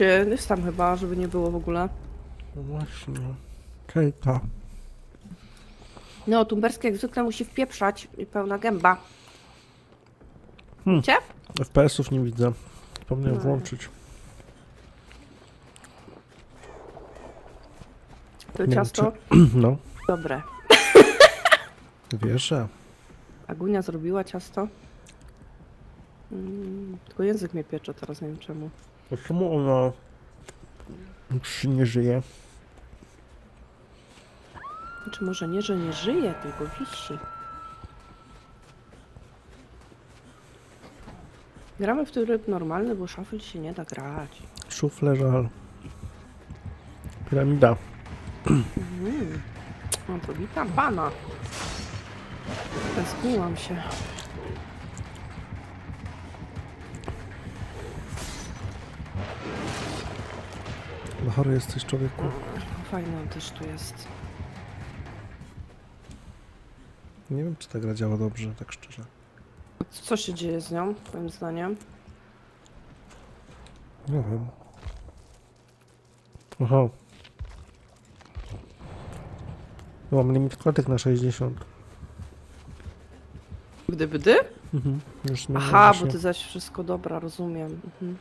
Się, jest tam chyba, żeby nie było w ogóle. No właśnie. Kejka. No, tumberski jak zwykle musi wpieprzać i pełna gęba. Hmm. Widzicie? FPS-ów nie widzę. Zapomniałem No. włączyć. To Nie ciasto No, dobre. wierzę. Agunia zrobiła ciasto. Mm, tylko język mnie piecze teraz, nie wiem czemu. A czemu ona już nie żyje? Czy może nie, że nie żyje, tylko wisi. Gramy w tryb normalny, bo szafel się nie da grać. Szufle żal. Piramida. Mm. No to witam pana. Tęskniłam się. No chory jesteś człowieku. Fajny on też tu jest. Nie wiem, czy ta gra działa dobrze, tak szczerze. Co się dzieje z nią, moim zdaniem? Nie wiem. Aha. Mam limit klatek na 60. Gdy, gdy? Mhm. Już nie Aha, bo ty zaś wszystko dobra, rozumiem. Mhm.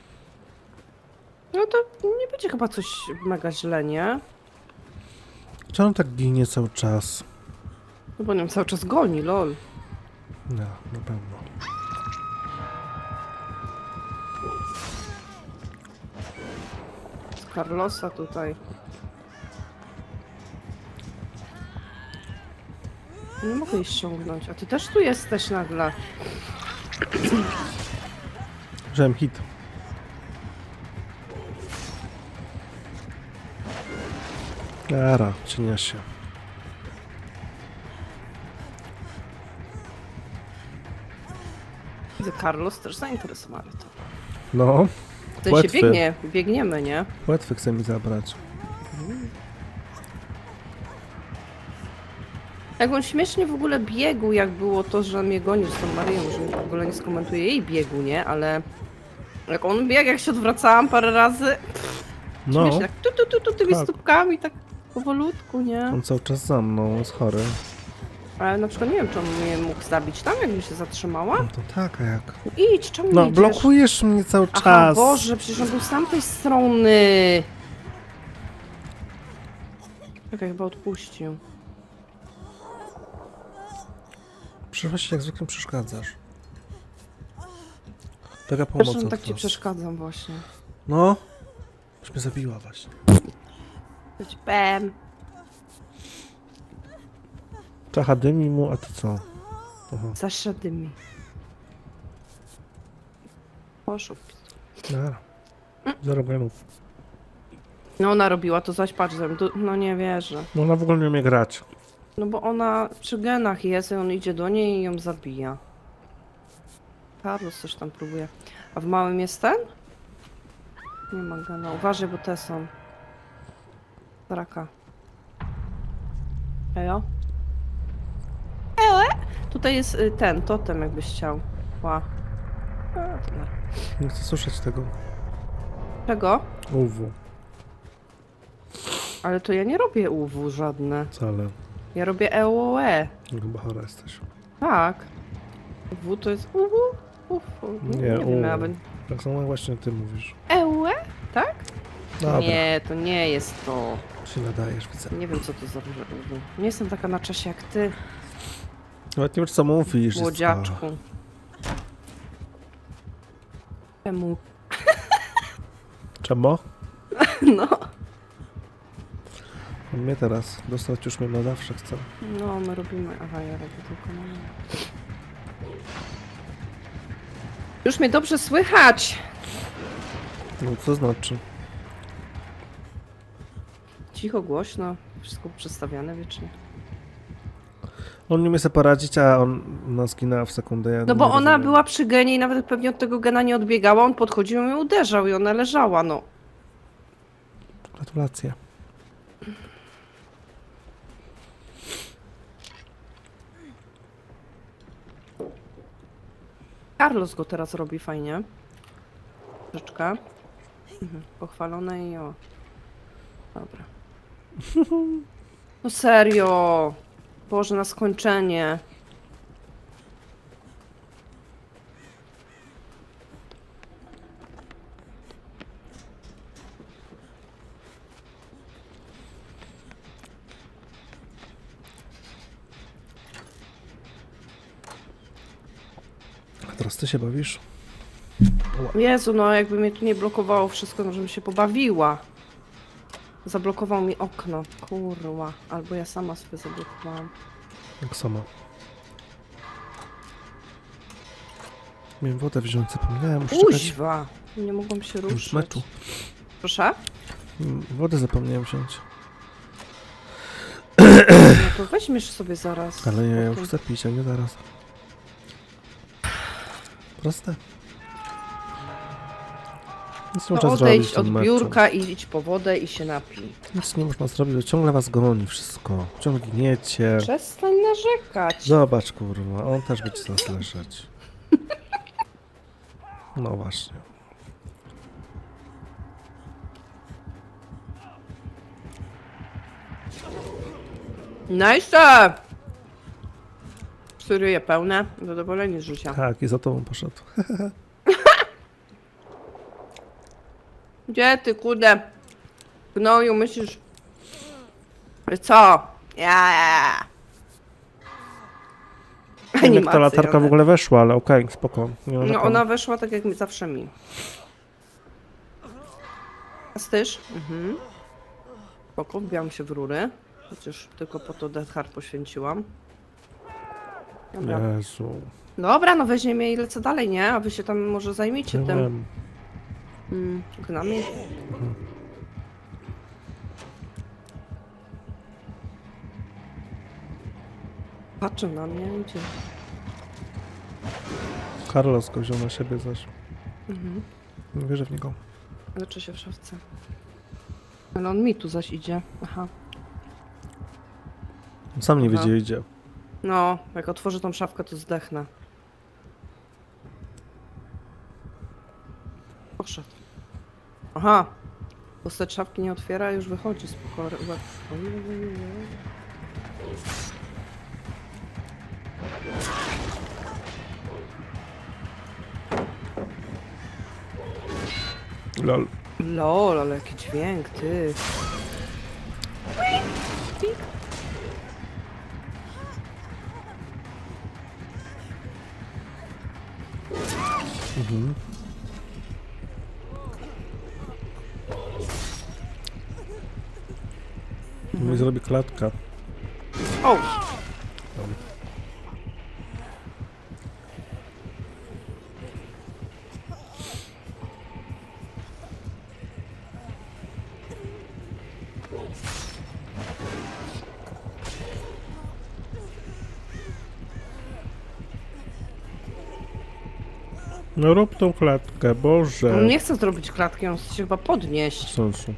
No to nie będzie chyba coś mega źle, nie? Czy on tak ginie cały czas? No bo nią cały czas goni, lol. Nie, na pewno. Z Carlosa tutaj. Nie mogę jej ściągnąć. A ty też tu jesteś nagle. Wziąłem hit. Ara, cienia się. Widzę, Carlos też zainteresowany to. No, sensie Łatwy. biegnie, biegniemy, nie? łatwy chce mi zabrać. Jak on śmiesznie w ogóle biegł, jak było to, że mnie goni z tą Marią, że w ogóle nie skomentuję jej biegu, nie? Ale jak on biegł, jak się odwracałam parę razy, No, śmiesznie, tak tu, tu, tu, tu, tymi Tak. stópkami, tak powolutku, nie? on cały czas za mną, jest chory. Ale na przykład nie wiem, czy on mnie mógł zabić tam, jakbym się zatrzymała. No to tak, a jak? No idź, czemu No, nie idziesz? blokujesz mnie cały Aha, czas. Boże, przecież on był z tamtej strony. Czekaj, chyba odpuścił. Przecież właśnie jak zwykle przeszkadzasz. Taka pomoc Zresztą od tak ci was. przeszkadzam właśnie. No, już mnie zabiła właśnie. Być Bam. Czacha dymi mu, a ty co? Aha, Zaszedł mi. Poszło. nara. Zero. No ona robiła to zaś patrz, no nie wierzę. No ona w ogóle nie umie grać. No bo ona przy genach jest i on idzie do niej i ją zabija. Carlos coś tam próbuje. A w małym jest ten? Nie ma gena. Uważaj, bo te są. Raka. Ejo? Ejo? Tutaj jest y, ten, totem jakbyś chciał. Ła. A, Nie chcę słyszeć tego. Czego? UW, Ale to ja nie robię UW żadne. wcale. Ja robię E EOE. Chyba chora jesteś. Tak. UW to jest UW? UW. Nie, Nie, nie wiem, UW. nawet. Tak samo właśnie ty mówisz. EUE? Tak? Dobra, Nie, to nie jest to. Się nadajesz, widzę. Nie wiem, co to za UW. Nie jestem taka na czasie jak ty, Nawet nie wiesz co mówisz. jest młodziaczku. Czemu? Czemu? No. On mnie teraz. Dostać już mnie na zawsze chce. No, my robimy... Aha, ja robię tylko na Już mnie dobrze słychać! No co znaczy? Cicho, głośno. Wszystko przestawiane wiecznie. On nie umie sobie poradzić, a on nas zginęła w sekundę. Ja No bo ona rozumiem. była przy genie i nawet pewnie od tego gena nie odbiegała. On podchodził i ją uderzał i ona leżała, no. Gratulacje. Carlos go teraz robi fajnie. Troszeczkę. Mhm, Pochwalone i o. Dobra. No serio. Boże, na skończenie. A teraz ty się bawisz? Jezu, no jakby mnie tu nie blokowało wszystko, no żebym się pobawiła. Zablokował mi okno. Kurwa. Albo ja sama sobie zablokowałam. Jak sama. Miałem wodę wziąć, zapomniałem. Muszę czekać Kuźwa! Nie mogłam się już ruszyć. meczu. Proszę? Mm, Wodę zapomniałem wziąć. No to weźmiesz sobie zaraz. Ale ja już chcę pić, a nie zaraz. Proste. Nic nie No można zrobić od biurka i idź po wodę i się napij. Nic nie można zrobić, bo ciągle was goni wszystko. Ciągle gniecie. Przestań narzekać. Zobacz, kurwa, on też będzie zaraz leżeć. No właśnie. Nice! Syryje pełne. Zadowolenie z życia. Tak, i za tobą poszedł. Gdzie ty, kurde? Gnoju, myślisz... Co? Ja, ja. Nie wiem, jak ta latarka w ogóle weszła, ale okej, spoko. Nie No ona weszła tak jak mi zawsze mi. A styż? Mhm. Spoko, wbiłam się w rury. Chociaż tylko po to Death Heart poświęciłam. Dobra. Jezu. Dobra, no weźmie mnie i lecę dalej, nie? A wy się tam może zajmijcie Nie tym. wiem. Mm, gnami. Patrzę na mnie, idzie. Carlos go wziął na siebie zaś. Mhm. Nie wierzę w niego. Leczę się w szafce. Ale on mi tu zaś idzie. Aha. On sam nie wie, Aha. gdzie idzie. No, jak otworzę tą szafkę, to zdechnę. Poszedł. Aha. Postać szafki nie otwiera, już wychodzi z pokoju. Lol. Lol, ale jaki dźwięk, ty. Mhm. Mi zrobi klatka. O! No rób tą klatkę, Boże. On nie chce zrobić klatki, on chce się chyba podnieść. sensu.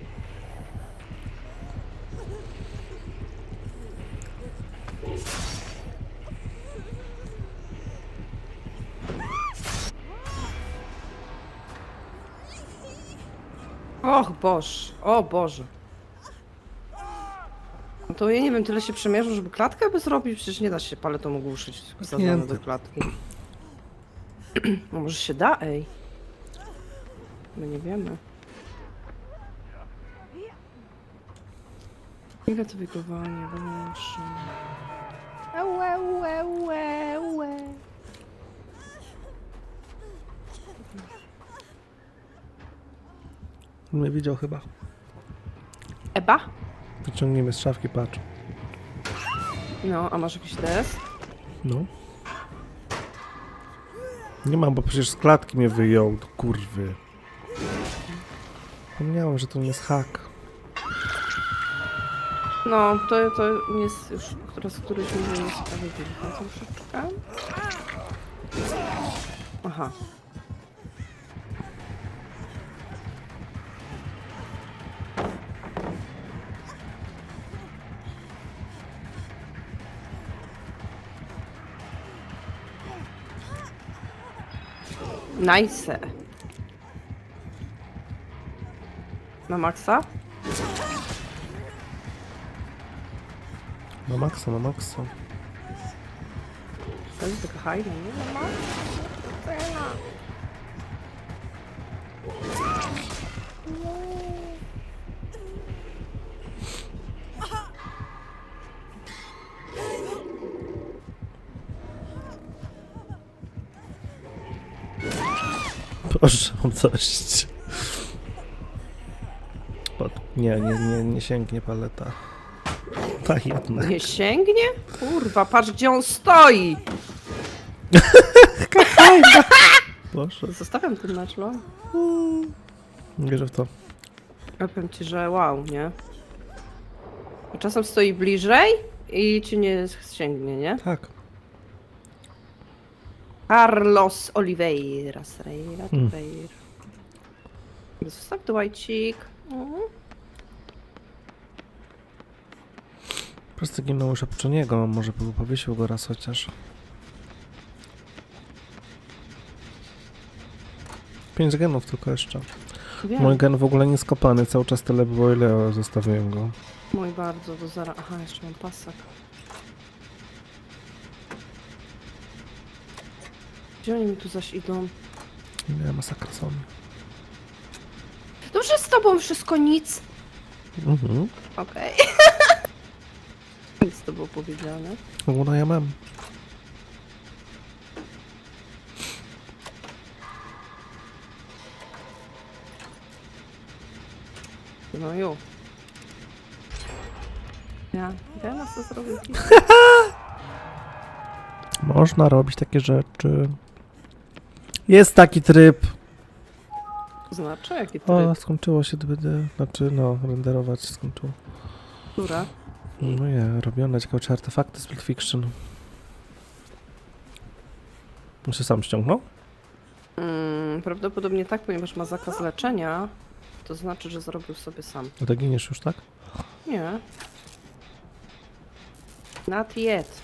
Boż, o Boże. No to ja nie wiem, tyle się przemierzył, żeby klatkę by zrobić? Przecież nie da się paletą ogłuszyć Zamknięty. do klatki. No może się da, ej. My nie wiemy. Ile to wiekowanie, Boże. Ałe, łe, mnie widział chyba. Eba? Wyciągniemy z szafki, patrz. No, a masz jakiś DS? No. Nie mam, bo przecież z klatki mnie wyjął, do kurwy. Zapomniałem, że to nie jest hak. No, to, to jest już raz któryś nie sprawiedliwe troszeczkę. Aha. Nice. Na maksa? Na maksa, na maksa. To jest hajna, nie? Na maksa. Dość. Pod... Nie, nie, nie, nie sięgnie paleta. Tak jednak. Nie sięgnie? Kurwa, patrz gdzie on stoi! Proszę. Zostawiam ten mecz, no. Nie wierzę w to. Ja powiem ci, że wow, nie? A Czasem stoi bliżej i ci nie sięgnie, nie? Tak. Carlos Oliveira, Serreira, Hmm. Oliveira. Zostaw Dwightik. Mhm. Po prostu ginął szepczoniego, może by powiesił go raz chociaż. Pięć genów tylko jeszcze. Wiem. Mój gen w ogóle nie skopany, cały czas tyle było ile zostawiłem go. Mój bardzo, do zera. Aha, jeszcze mam pasak. Gdzie oni mi tu zaś idą? Nie, masakra są. Dobrze z tobą wszystko nic. Mhm. Okej. nic to było powiedziane. No ja mam. No ju. Ja, ja na co zrobić? Można robić takie rzeczy. Jest taki tryb. To znaczy, jaki O, tryb? skończyło się DBD. Znaczy, no, renderować się skończyło. Która? No nie, robione ciekawe artefakty Split Fiction. On się sam ściągnął? Mm, prawdopodobnie tak, ponieważ ma zakaz leczenia. To znaczy, że zrobił sobie sam. A to giniesz już, tak? Nie. Not yet.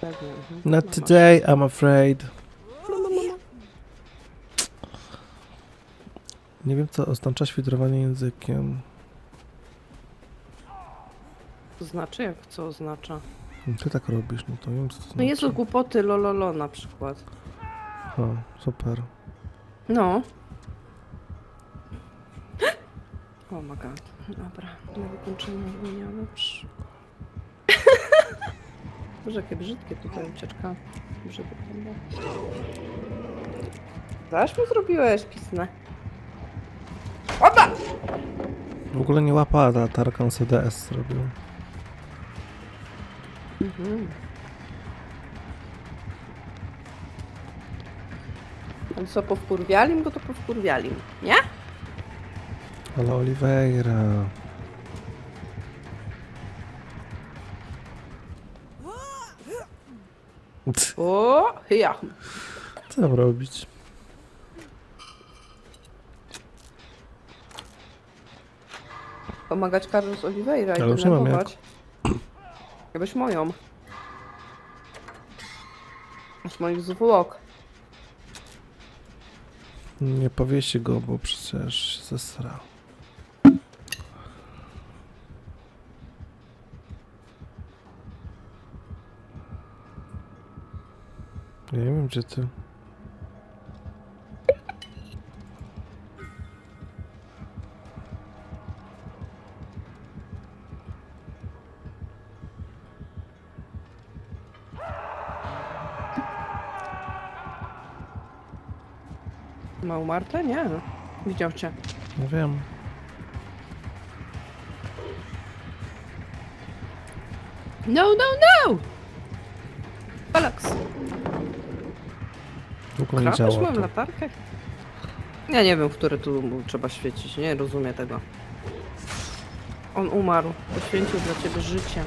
Pewnie. mhm. Not Mama. today, I'm afraid. Nie wiem, co oznacza świdrowanie językiem. To znaczy, jak co oznacza? Ty tak robisz, no to wiem, co to znaczy. No Jezu, głupoty lololo na przykład. O, super. No. Oh my god. Dobra, na wykończenie. Psz. Boże, jakie brzydkie tutaj ucieczka. Wygląda. Zaś mu zrobiłeś pisnę. W ogóle nie łapa, ta Tarkan CDS zrobił. Mhm. Ale co, powkurwiali go, to powkurwiali nie? Ale Oliveira. O, ja. Co robić? Pomagać Carlos Oliveira i Ale już nie mam denerwować. Jakbyś moją. Z moich zwłok. Nie powiesi go, bo przecież się zesra. Ja nie wiem, gdzie ty. Ma umartę? Nie. Widział cię. Nie wiem. No, no, no! Alex. Ogóle nie Krapiesz działa mam to. latarkę? Ja nie wiem, w które tu trzeba świecić. Nie rozumiem tego. On umarł. Poświęcił dla ciebie życie.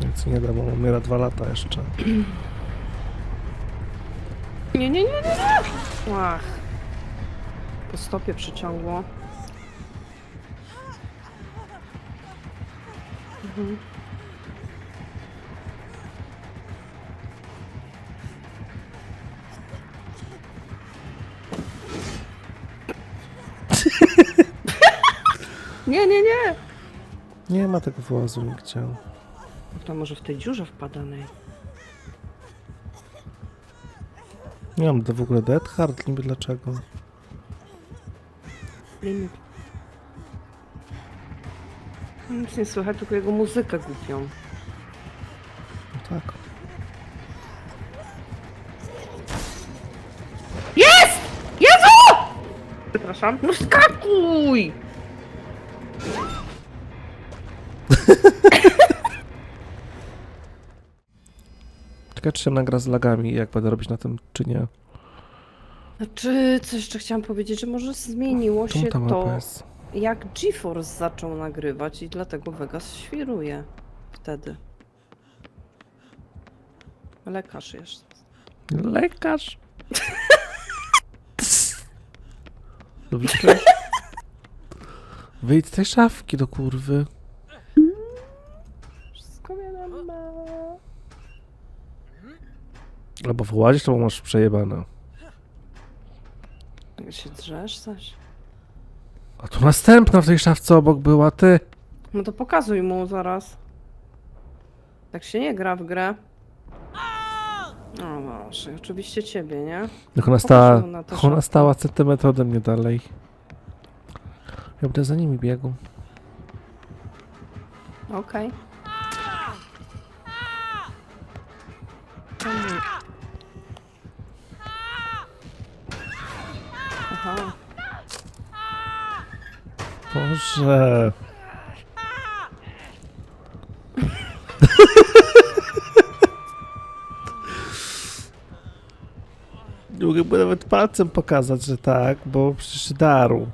Nic nie da, bo umiera dwa lata jeszcze. Nie, nie, nie, nie, nie! Ach. Po stopie przyciągło. Mhm. Nie, nie, nie! Nie ma tego włazu nigdzie. To może w tej dziurze wpadanej. Nie mam w ogóle Dead Hard, niby dlaczego. Limit. Nic nie słychać, tylko jego muzykę głupią. No tak. Jest! Jezu! Przepraszam. No skakuj! Ciekawe, czy się nagra z lagami, jak będę robić na tym, czy nie. Znaczy, co jeszcze chciałam powiedzieć, że może zmieniło Czemu się to, jest? jak GeForce zaczął nagrywać i dlatego Vegas świruje wtedy. Lekarz jest. Lekarz! Dobrze. Wyjdź z tej szafki do kurwy. Wszystko wiadomo. Albo woładzisz, to masz przejebane. Jak się drzesz coś? A tu następna w tej szafce obok była, ty. No to pokazuj mu zaraz. Tak się nie gra w grę. O Boże, oczywiście ciebie, nie? Jak ona stała, mu na jak ona szafkę. stała centymetr ode mnie dalej. Ja będę za nimi biegł. Okej. Boże. Nie mogę mu nawet palcem pokazać, że tak, bo przecież daru.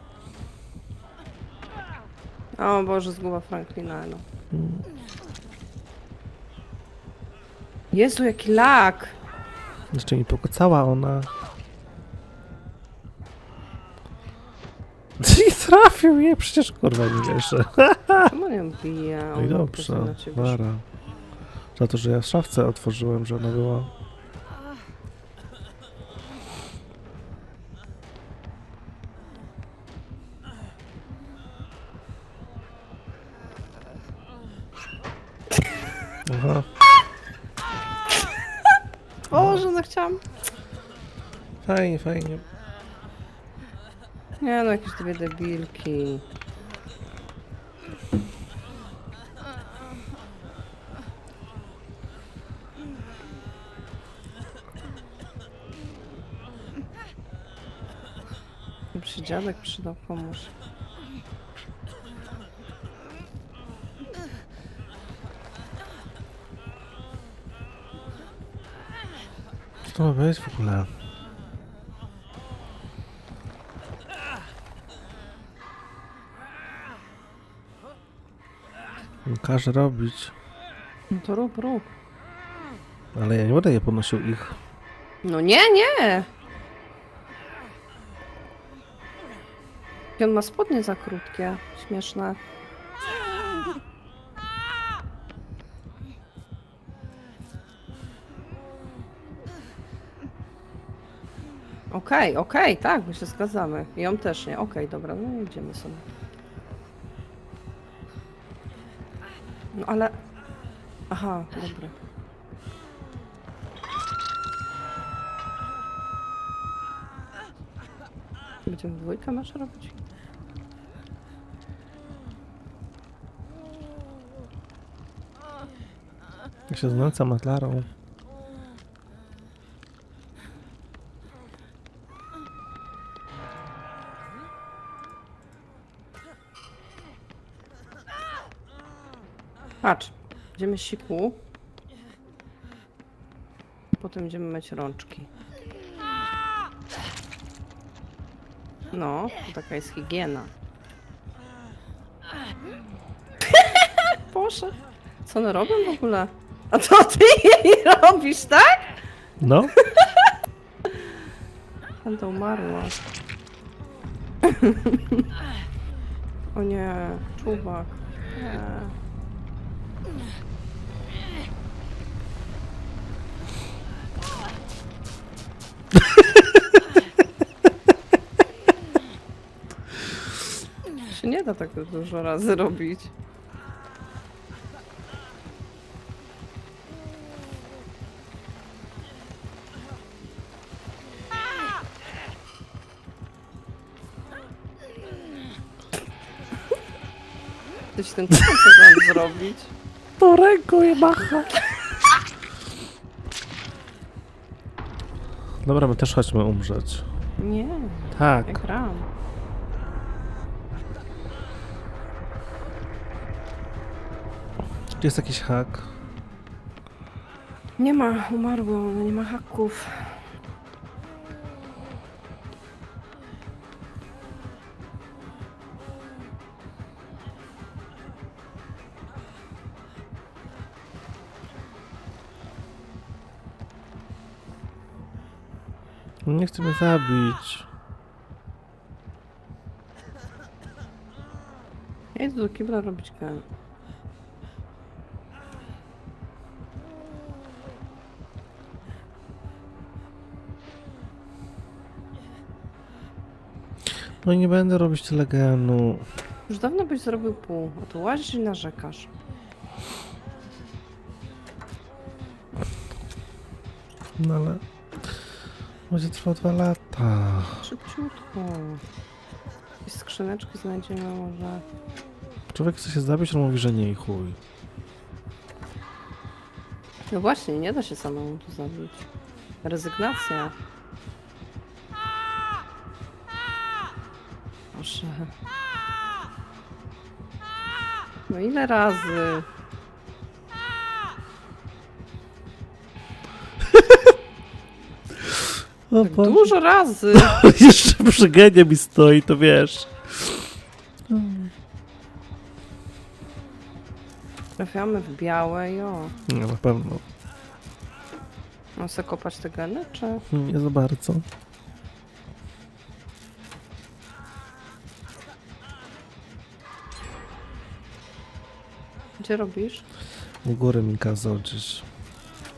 O Boże, zguba Franklina, no. Jezu, jaki lak! Jeszcze mi pokocała ona. Trafił mnie, przecież kurwa nie wierzę. Czemu nie bije? No i dobrze, Mara. Za to, że ja w szafce otworzyłem, że ona była. Aha, Boże, no chciałam... fajnie, fajnie. Nie no, jakieś dwie debilki. Się dziadek przydał, pomóż. Co to ma być w ogóle? Każe robić, No to rób, rób. ale ja nie będę je podnosił ich. No nie, nie! I on ma spodnie za krótkie, śmieszne. Okej, okej, tak, my się zgadzamy. I on też nie. Okej, dobra, no idziemy sobie. No ale... Aha, dobra. Będziemy dwójkę masz robić? Ja się znęcam nad Larą. Będziemy siku. Potem będziemy myć rączki. No, to taka jest higiena. Boże, co one robią w ogóle? A to ty jej robisz, tak? No, Będę umarła. o nie, czuwak. Nie. Się nie da tak dużo razy robić. Coś ten co mam zrobić? To ręką je macha. Dobra, my też chodźmy umrzeć. Nie, ja Tak. gram. Czy jest jakiś hak? Nie ma, umarło, no nie ma haków. Nie chce mnie zabić. Ja idę do kibla robić gen. No i nie będę robić tyle genu. Już dawno byś zrobił pół, a tu łazisz i narzekasz. No ale... Będzie trwał dwa lata. Szybciutko. Jakieś skrzyneczki znajdziemy może. Człowiek chce się zabić, on mówi, że nie i chuj. No właśnie, nie da się samemu tu zabić. Rezygnacja. Proszę. No ile razy? O Tak dużo razy. Jeszcze przy genie mi stoi, to wiesz. Trafiamy w białe i o. Nie, na pewno. Mam sobie kopać te geny, czy? Nie za bardzo. Gdzie robisz? U góry mi kazał gdzieś.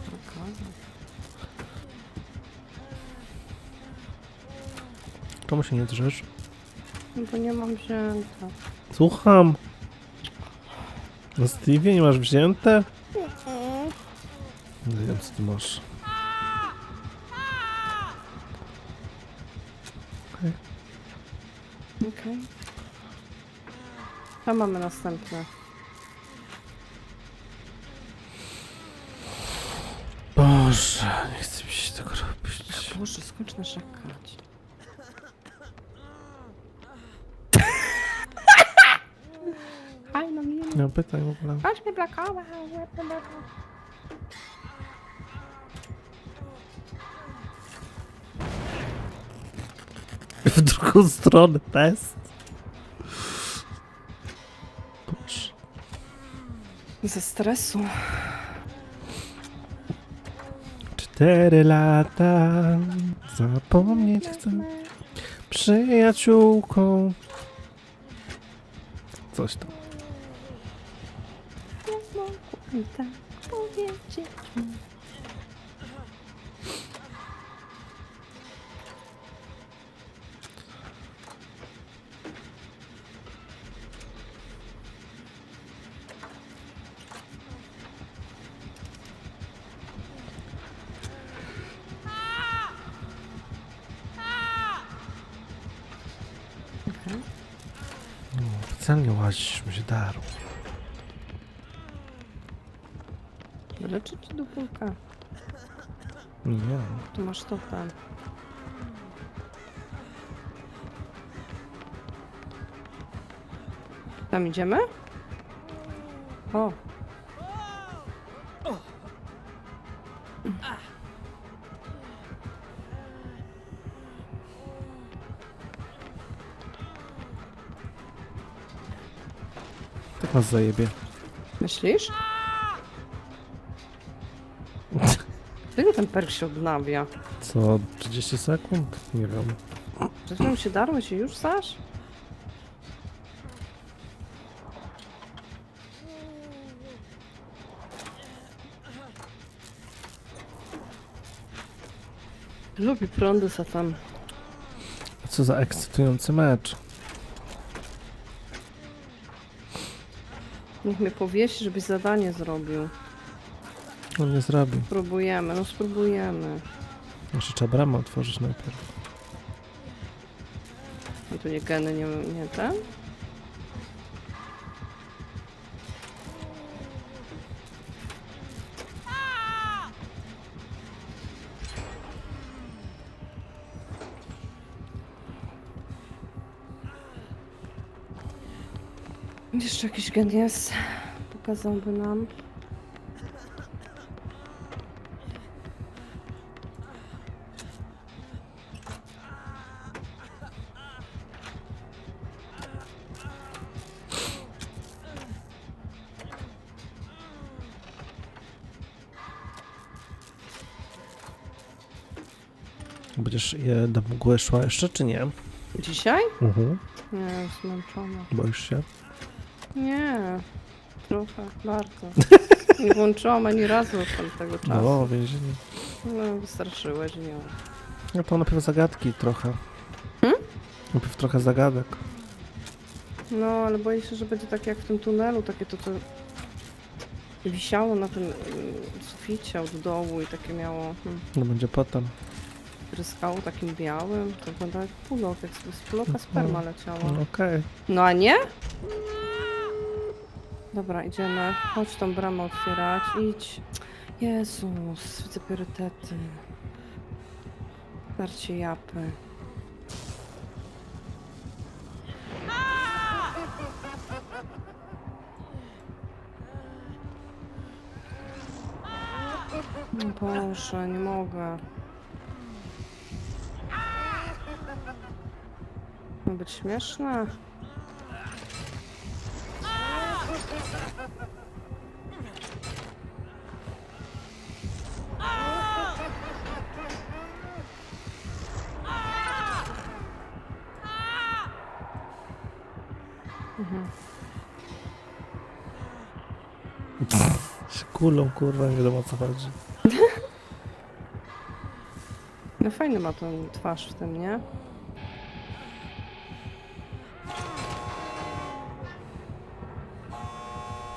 Okej. Czemu się nie drzesz? No bo nie mam wzięta. Słucham. No Stevie, nie masz wzięte? Nie wiem, co ty masz. Okej. Okej. Tam mamy następne. Boże, nie chcę mi się tego robić. Boże, skończ narzekać. Haj, no mnie. Nie mam pytań w ogóle. Chodź mnie blokował. W drugą stronę test. Boże. Ze stresu. Cztery lata. Zapomnieć chcę. Przyjaciółką. Coś tam. I tak powiedzieć mi. Oficjalnie łazisz mi się darł. Wyleczy ci dupulkę. Nie. Tu masz to ten. Tam idziemy? O. Nas zajebie. Myślisz? Tylko ten perk się odnawia. Co, 30 sekund? Nie wiem. Chwilą się darłeś i już zaś? Lubi prądy satan. Co za ekscytujący mecz. Niech mnie powiesi, żebyś zadanie zrobił. On nie zrobi. Spróbujemy, no spróbujemy. Jeszcze trzeba bramę otworzyć najpierw. I tu nie geny, nie, nie ten? Jeszcze jakiś gen jest. Pokazałby nam. Będziesz je do mgły szła jeszcze, czy nie? Dzisiaj? Mhm. Nie, zmęczona. Boisz się? Nie, trochę, bardzo. Nie włączyłam ani razu od tamtego czasu. No, więzienie. No, wystarczyłeś, nie. No to najpierw zagadki trochę. Hmm? Najpierw trochę zagadek. No, ale boję się, że będzie tak jak w tym tunelu, takie to, co wisiało na tym mm, suficie od dołu i takie miało, hmm, No będzie potem. tryskało takim białym. To wygląda jak pulok, jak z puloka sperma leciała. No, Okej. No a nie? Dobra, idziemy. Chodź tą bramę otwierać. Idź. Jezus, widzę priorytety. Starcie japy. O Boże, nie mogę. Ma być śmieszne? Kulą, kurwa, nie wiadomo o co chodzi. No fajny ma tą twarz w tym, nie?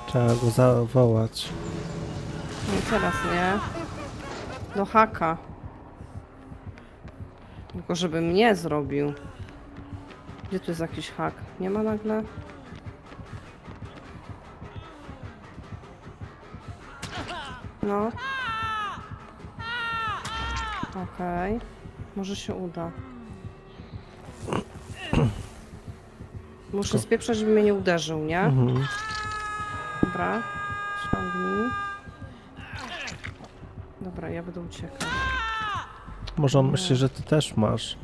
Trzeba go zawołać. No i teraz nie. Do haka. Tylko żeby mnie zrobił. Gdzie tu jest jakiś hak? Nie ma nagle? No. Okej. Może się uda. Muszę spieprzać, żeby mnie nie uderzył, nie? Mhm. Dobra, ściągnij. Dobra, ja będę uciekać. Może on myśli, że ty też masz.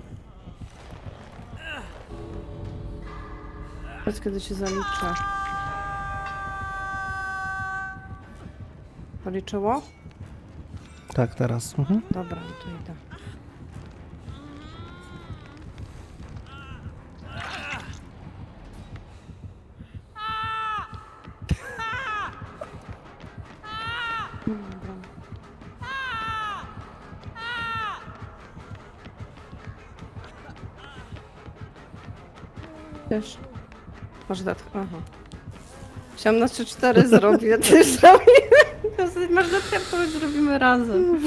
Powiedz, kiedy cię zaliczę. Policzyło? Tak, teraz. Mhm. Dobra, no to idę. Dobra. Wiesz? Może tak. Aha. Chciałam na 3-4 zrobię, ty zrobimy. Masz na to zrobimy razem.